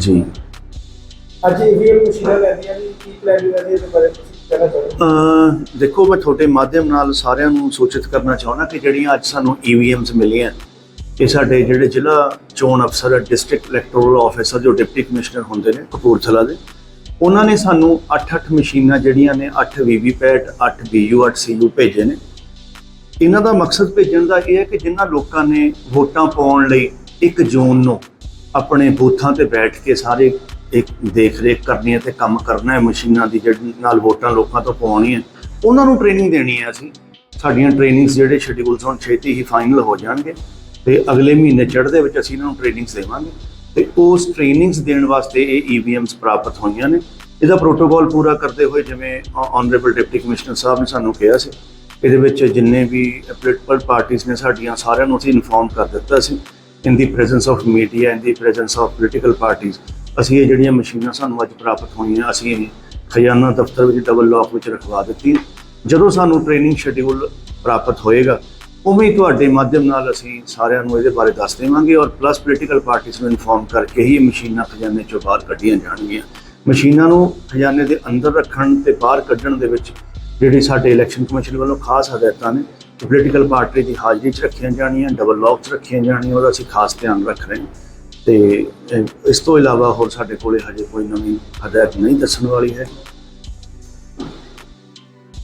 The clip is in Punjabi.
ਜੀ। ਅੱਜ ਈਵੀਐਮ ਮਸ਼ੀਨਾਂ ਲੈਂਦੀਆਂ ਨੇ ਕੀ ਪਲੈਨਿੰਗ ਹੈ ਇਹਦੇ ਬਾਰੇ ਤੁਸੀਂ ਕਹਿਣਾ ਚਾਹੋਗੇ? ਦੇਖੋ ਮੈਂ ਤੁਹਾਡੇ ਮਾਧਿਅਮ ਨਾਲ ਸਾਰਿਆਂ ਨੂੰ ਸੂਚਿਤ ਕਰਨਾ ਚਾਹੁੰਦਾ ਕਿ ਜਿਹੜੀਆਂ ਅੱਜ ਸਾਨੂੰ ਈਵੀਐਮਸ ਮਿਲੀਆਂ ਇਹ ਸਾਡੇ ਜਿਹੜੇ ਜ਼ਿਲ੍ਹਾ ਚੋਣ ਅਫਸਰ ਡਿਸਟ੍ਰਿਕਟ ਇਲੈਕਟੋਰਲ ਆਫੀਸਰ ਜੋ ਡਿਪਟੀ ਕਮਿਸ਼ਨਰ ਹੁੰਦੇ ਨੇ ਕਪੂਰਥਲਾ ਦੇ ਉਹਨਾਂ ਨੇ ਸਾਨੂੰ 8-8 ਮਸ਼ੀਨਾਂ ਜਿਹੜੀਆਂ ਨੇ 8 ਵੀਵੀਪੈਟ 8 ਬੀਯੂ 8 ਸੀਯੂ ਭੇਜੇ ਨੇ। ਇਹਨਾਂ ਦਾ ਮਕਸਦ ਭੇਜਣ ਦਾ ਇਹ ਹੈ ਕਿ ਜਿਨ੍ਹਾਂ ਲੋਕਾਂ ਨੇ ਵੋਟਾਂ ਪਾਉਣ ਲਈ 1 ਜੂਨ ਨੂੰ ਆਪਣੇ ਬੂਥਾਂ ਤੇ ਬੈਠ ਕੇ ਸਾਰੇ ਇੱਕ ਦੇਖ ਰੇਖ ਕਰਨੀ ਹੈ ਤੇ ਕੰਮ ਕਰਨਾ ਹੈ, ਮਸ਼ੀਨਾਂ ਦੀ ਜਿਹੜੀ ਨਾਲ ਵੋਟਾਂ ਲੋਕਾਂ ਤੋਂ ਪਵਾਉਣੀ ਹੈ। ਉਹਨਾਂ ਨੂੰ ਟ੍ਰੇਨਿੰਗ ਦੇਣੀ ਹੈ ਅਸੀਂ। ਸਾਡੀਆਂ ਟ੍ਰੇਨਿੰਗਸ ਜਿਹੜੇ ਸ਼ਡਿਊਲਸ ਹੁਣ, ਛੇਤੀ ਹੀ ਫਾਈਨਲ ਹੋ ਜਾਣਗੇ ਤੇ ਅਗਲੇ ਮਹੀਨੇ ਚੜ੍ਹਦੇ ਵਿੱਚ ਅਸੀਂ ਇਹਨਾਂ ਨੂੰ ਟ੍ਰੇਨਿੰਗਸ ਦੇਵਾਂਗੇ। ਤੇ ਉਸ ਟ੍ਰੇਨਿੰਗਸ ਦੇਣ ਵਾਸਤੇ ਇਹ ਈਵੀਐਮਸ ਪ੍ਰਾਪਤ ਹੋਈਆਂ ਨੇ। ਇਹਦਾ ਪ੍ਰੋਟੋਕਾਲ ਪੂਰਾ ਕਰਦੇ ਹੋਏ ਜਿਵੇਂ ਆਨਰੇਬਲ ਡਿਪਟੀ ਕਮਿਸ਼ਨਰ ਸਾਹਿਬ ਨੇ ਸਾਨੂੰ ਕਿਹਾ ਸੀ, ਇਹਦੇ ਵਿੱਚ ਜਿੰਨੇ ਵੀ ਪੋਲੀਟੀਕਲ ਪਾਰਟੀਆਂ ਨੇ ਸਾਡੀਆਂ ਸਾਰਿਆਂ ਨੂੰ ਅਸੀਂ ਇਨਫੋਰਮ ਕਰ ਦਿੱਤਾ ਸੀ। In the presence of media in the presence of political ਪਾਰਟੀਆਂ ਅਸੀਂ ਇਹ ਜਿਹੜੀਆਂ ਮਸ਼ੀਨਾਂ ਸਾਨੂੰ ਅੱਜ ਪ੍ਰਾਪਤ ਹੋਈਆਂ, ਅਸੀਂ ਇਹ ਖਜ਼ਾਨਾ ਦਫ਼ਤਰ ਵਿੱਚ ਡਬਲ ਲੌਕ ਵਿੱਚ ਰਖਵਾ ਦਿੱਤੀ। ਜਦੋਂ ਸਾਨੂੰ ਟ੍ਰੇਨਿੰਗ ਸ਼ਡਿਊਲ ਪ੍ਰਾਪਤ ਹੋਏਗਾ, ਉਵੇਂ ਹੀ ਤੁਹਾਡੇ ਮਾਧਿਅਮ ਨਾਲ ਅਸੀਂ ਸਾਰਿਆਂ ਨੂੰ ਇਹਦੇ ਬਾਰੇ ਦੱਸ ਦੇਵਾਂਗੇ ਔਰ ਪਲੱਸ ਪੋਲੀਟੀਕਲ ਪਾਰਟੀਆਂ ਨੂੰ ਇਨਫੋਰਮ ਕਰਕੇ ਹੀ ਇਹ ਮਸ਼ੀਨਾਂ ਖਜ਼ਾਨੇ ਚੋਂ ਬਾਹਰ ਕੱਢੀਆਂ ਜਾਣਗੀਆਂ। ਮਸ਼ੀਨਾਂ ਨੂੰ ਖਜ਼ਾਨੇ ਦੇ ਅੰਦਰ ਰੱਖਣ ਤੇ ਬਾਹਰ ਕੱਢਣ ਦੇ ਵਿੱਚ ਜਿਹੜੀ ਸਾਡੇ ਇਲੈਕਸ਼ਨ ਕਮਿਸ਼ਨ ਵੱਲੋਂ ਖਾਸ ਹਦਾਇਤਾਂ ਨੇ ਪੋਲੀਟੀਕਲ ਪਾਰਟੀ ਦੀ ਹਾਜ਼ਰੀ 'ਚ ਰੱਖੀਆਂ ਜਾਣੀਆਂ ਡਬਲ ਲੌਕ 'ਚ ਰੱਖੀਆਂ ਜਾਣੀਆਂ, ਉਹਦਾ ਅਸੀਂ ਖਾਸ ਧਿਆਨ ਰੱਖ ਰਹੇ ਹਾਂ। ਤੇ ਇਸ ਤੋਂ ਇਲਾਵਾ ਹੋਰ ਸਾਡੇ ਕੋਲੇ ਹਜੇ ਕੋਈ ਨਵੀਂ ਹਦਾਇਤ ਨਹੀਂ ਦੱਸਣ ਵਾਲੀ ਹੈ।